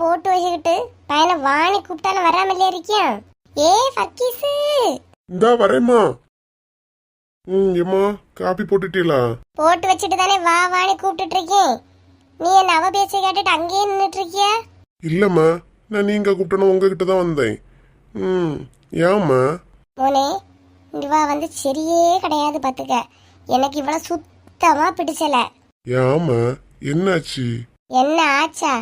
போட்டு வச்சுக்கிட்டு பையனை வாணி கூப்பிட்டாலும் வராமலே இருக்கியா? ஏ ஃபக்கீஸு இந்தா வரேம்மா. ம் ஏம்மா காப்பி போட்டுட்டீங்களா போட்டு வச்சுட்டு தானே வா வாணி கூப்பிட்டுட்டு இருக்கேன். நீ என்ன அவ பேச கேட்டுட்டு அங்கேயே நின்றுட்டு இருக்கிய இல்லைம்மா நான் நீங்க கூப்பிட்டோன்னா உங்ககிட்ட தான் வந்தேன். ம் ஏம்மா? மோனே இவ வந்து சரியே கிடையாது பாத்துக்க. எனக்கு இவ்வளவு சுத்தமா பிடிச்சல. ஏம்மா என்னாச்சு? என்ன ஆச்சா?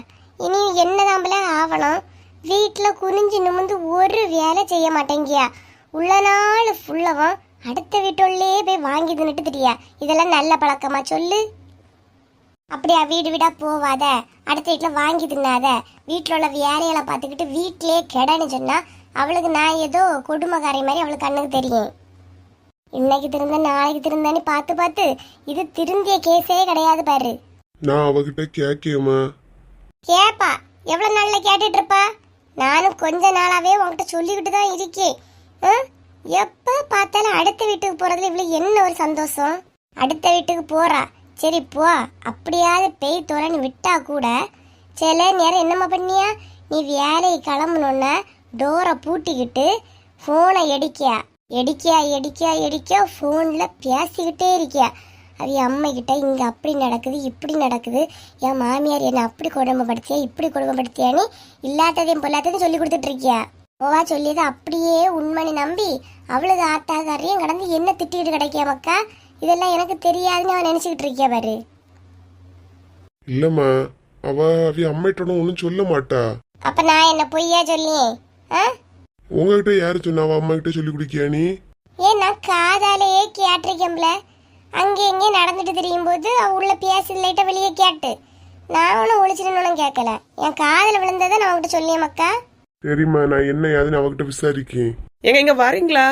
இனி என்னதாம்பல ஆவணும்? வீட்டில் குறிஞ்சு நிமிந்து ஒரு வேலை செய்ய மாட்டேங்கியா உள்ள நாள் ஃபுல்லவும் அடுத்த வீட்டுள்ளே போய் வாங்கி தின்னுட்டு திரியா? இதெல்லாம் நல்ல பழக்கமா சொல்லு. அப்படியா வீடு வீடாக போவாத. அடுத்த வீட்டில் வாங்கி தின்னாத. வீட்டில் உள்ள வேலைகளை பார்த்துக்கிட்டு வீட்டிலே கெடன்னு சொன்னால் அவளுக்கு நான் ஏதோ கொடுமைக்காரி மாதிரி அவளுக்கு கண்ணுக்கு தெரியும். இன்னைக்கு திருந்தேன் நாளைக்கு திருந்தேன்னு பார்த்து பார்த்து இது திருந்திய கேஸே கிடையாது பாரு. நான் அவகிட்ட கேக்கேம்மா கேப்பா எவ்வளோ நாளில் கேட்டுட்டு இருப்பா நானும் கொஞ்ச நாளாகவே உன்கிட்ட சொல்லிக்கிட்டு தான் இருக்கேன். எப்போ பார்த்தாலும் அடுத்த வீட்டுக்கு போகிறதுல இவ்வளோ என்ன ஒரு சந்தோஷம்? அடுத்த வீட்டுக்கு போகிறா சரி போ. அப்படியாவது பெய் தோறன்னு விட்டா கூட சில நேரம் என்னம்மா பண்ணியா? நீ வேலையை கிளம்பணுன்னா டோரை பூட்டிக்கிட்டு ஃபோனை எடிக்கியா? எடிக்கியா எடிக்கியா எடிக்கியா? ஃபோனில் பேசிக்கிட்டே இருக்கியா? அது அம்மா கிட்ட இங்க அப்படி நடக்குது இப்படி நடக்குது. என் மாமியார் என்ன அப்படி கொடுமைப்படுத்தியா இப்படி கொடுமைப்படுத்தியான்னு இல்லாததையும் பொல்லாததையும் சொல்லி கொடுத்துட்டு இருக்கியா ஓவா சொல்லியதை அப்படியே உண்மனை நம்பி அவளுக்கு ஆத்தாக்காரையும் கடந்து என்ன திட்டிட்டு கிடைக்கியா மக்கா? இதெல்லாம் எனக்கு தெரியாதுன்னு அவன் நினைச்சுக்கிட்டு இருக்கியா பாரு. இல்லம்மா அவ அவ அம்மிட்ட ஒன்றும் சொல்ல மாட்டா. அப்ப நான் என்ன பொய்யா சொல்லியே? ஆ? உங்ககிட்ட யாரு சொன்னா அவ அம்மா கிட்ட சொல்லி குடிக்கியா நீ? ஏன் நான் காதாலேயே கேட்டிருக்கேன்ல அங்கே இங்கே நடந்துட்டு திரியும் போது அவ உள்ள பேசி லைட்டா வெளியே கேட்டு. நான் ஒன்றும் ஒழிச்சிடணும் கேட்கல என் காதில் விழுந்ததை நான் உங்ககிட்ட சொல்லியே மக்கா. சரிம்மா நான் என்ன ஏதுன்னு அவகிட்ட விசாரிக்கேன். எங்க இங்க வரீங்களா?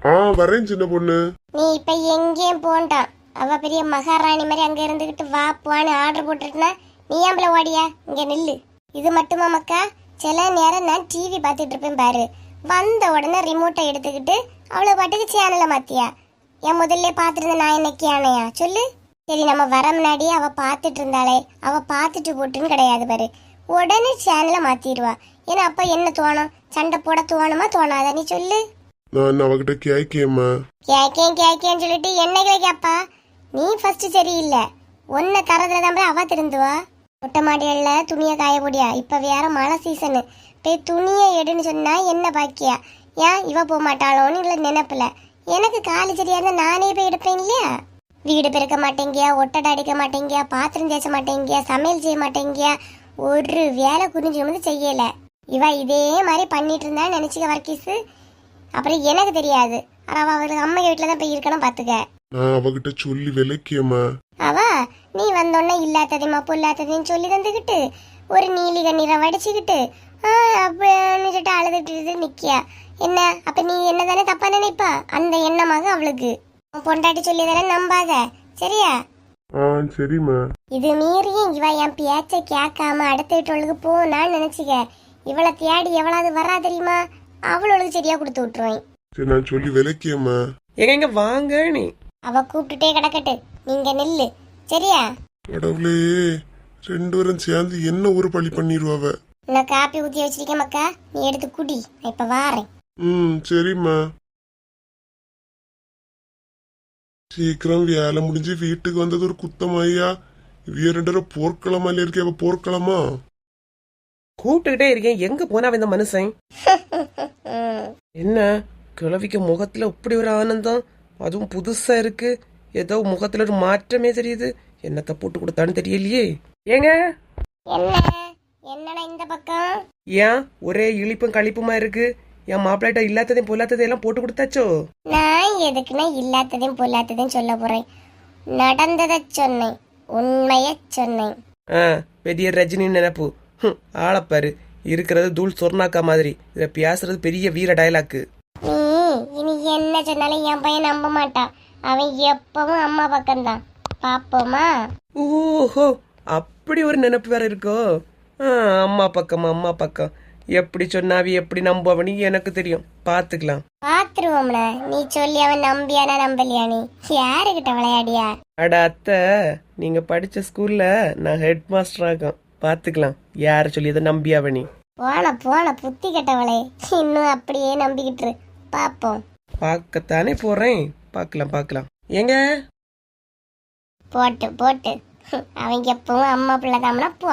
ஆ வரேன் சின்ன பொண்ணு. நீ இப்ப எங்கேயும் போண்டான் அவ பெரிய மகாராணி மாதிரி அங்க இருந்துகிட்டு வா போன்னு ஆர்டர் போட்டுட்டுனா நீ ஏம்பல ஓடியா? இங்க நில்லு. இது மட்டுமா மக்கா? சில நேரம் நான் டிவி பார்த்துட்டு இருப்பேன் பாரு. வந்த உடனே ரிமோட்டை எடுத்துக்கிட்டு அவ்வளோ பாட்டுக்கு சேனலை மாத்தியா? என் முதல்ல பார்த்துருந்த நான் என்னைக்கு ஆனையா சொல்லு. சரி நம்ம வர முன்னாடியே அவ பார்த்துட்டு இருந்தாளே அவ பார்த்துட்டு போட்டுன்னு கிடையாது பாரு. உடனே சேனலை மாத்திடுவா ஏன்னா அப்ப என்ன தோணும்? சண்டை போட தோணுமா தோணாதா? நீ சொல்லு. நான் அவகிட்ட கேக்கேம்மா? கேக்கேன் கேக்கேன்னு சொல்லிட்டு என்னைக்கு கேப்பா நீ ஃபர்ஸ்ட் சரியில்லை. உன்னை தரதுல தான் அவ திருந்துவா. மொட்டை மாடியல்ல துணியை காய இப்ப வேற மழை சீசனு போய் துணியை எடுன்னு சொன்னா என்ன பாக்கியா? ஏன் இவ போக மாட்டாளோன்னு இல்லை நினைப்புல. எனக்கு காலு சரியா இருந்தா நானே போய் எடுப்பேன் இல்லையா? வீடு பெருக்க மாட்டேங்கியா ஒட்டடை அடிக்க மாட்டேங்கியா பாத்திரம் தேய்ச்ச மாட்டேங்கியா சமையல் செய்ய மாட்டேங்கியா? ஒரு வேலை குறிஞ்சு வந்து செய்யல. இவ இதே மாதிரி பண்ணிட்டு இருந்தா நினைச்சுக்க வர்க்கீஸு அப்புறம் எனக்கு தெரியாது. அவ அவளுக்கு அம்மா வீட்டுல தான் போய் இருக்கணும் பாத்துக்க. நான் அவகிட்ட சொல்லி விளக்கியம்மா. அவ நீ வந்தோடனே இல்லாததையுமா பொல்லாததையும் சொல்லி தந்துக்கிட்டு ஒரு நீலி கண்ணீரை வடிச்சுக்கிட்டு சொல்லிட்டு அழுதுட்டு நிக்கியா? என்ன? அப்ப நீ என்ன தானே தப்பா நினைப்பா? அந்த எண்ணமாக அவளுக்கு. உன் பொண்டாட்டி சொல்லி தானே நம்பாத. சரியா? ஆ சரிம்மா இது மீறியும் இவ என் பேச்சை கேட்காம அடுத்த வீட்டுகளுக்கு போனான்னு நினைச்சுக்க. இவளை தேடி எவ்வளவு வரா தெரியுமா? அவளுக்கு சரியா கொடுத்து விட்டுருவேன். சரி நான் சொல்லி விளக்கியம்மா எங்க இங்க வாங்க நீ. அவ கூப்பிட்டுட்டே கிடக்கட்டு. நீங்க நில்லு. சரியா? கடவுளே ரெண்டு பேரும் சேர்ந்து என்ன ஒரு பழி பண்ணிடுவாவ நான் காப்பி ஊத்தி வச்சிருக்கேன் மக்கா. நீ எடுத்து குடி. நான் இப்ப வாரேன். ம் சரிம்மா. சீக்கிரம் வேலை முடிஞ்சு வீட்டுக்கு வந்தது ஒரு குத்தமாய்யா இவிய ரெண்டு பேரும் போர்க்களமா இருக்கே அவ போர்க்களமா? கூப்பிட்டுக்கிட்டே இருக்கேன். எங்க போனா இந்த மனுஷன்? என்ன? கிழவிக்க முகத்துல இப்படி ஒரு ஆனந்தம்? அதுவும் புதுசா இருக்கு. ஏதோ முகத்துல ஒரு மாற்றமே தெரியுது. என்னத்த போட்டு கொடுத்தான்னு தெரியலையே. ஏங்க? என்ன என்னடா இந்த பக்கம்? ஏன்? ஒரே இழிப்பும் கழிப்புமா இருக்கு. என் மாப்பிள்ளைட்ட இல்லாததையும் பொல்லாததையும் எல்லாம் போட்டு கொடுத்தாச்சோ? நான் எதுக்குன்னா இல்லாததையும் பொல்லாததையும் சொல்ல போறேன். நடந்ததை சொன்னேன். உண்மைய சொன்னேன். ஆ பெரிய ரஜினி நினைப்பு. ஹம், ஆளப்பாரு இருக்கிறது தூள் சொர்ணாக்கா மாதிரி. இத பேசுறது பெரிய வீர டயலாக்கு நீ இனி என்ன சொன்னாலும் என் பையன் நம்ப மாட்டான் அவன் எப்பவும் அம்மா பக்கம்தான். பாப்போமா? ஓஹோ அப்படி ஒரு நினைப்பு வேற இருக்கோ? ஆ, அம்மா பக்கம் அம்மா பக்கம். எப்படி சொன்னாவி எப்படி நம்புவனி எனக்கு தெரியும். பாத்துக்கலாம். பாத்துருவோம்ல. நீ சொல்லி அவன் நம்பியானா நம்பலையா நீ? யாருகிட்ட விளையாடியா? அட அத்தை நீங்க படிச்ச ஸ்கூல்ல நான் ஹெட் மாஸ்டர் ஆகும் பார்த்துக்கலாம் யாரை சொல்லி அதை நம்பியாவ நீ? போன போன புத்தி கெட்டவளே. இன்னும் அப்படியே நம்பிக்கிட்டு. பாப்போம். பார்க்கத்தானே போறேன். பார்க்கலாம் பார்க்கலாம் ஏங்க? போட்டு போட்டு. அவங்க எப்பவும் அம்மா பிள்ளை தாமனா போ.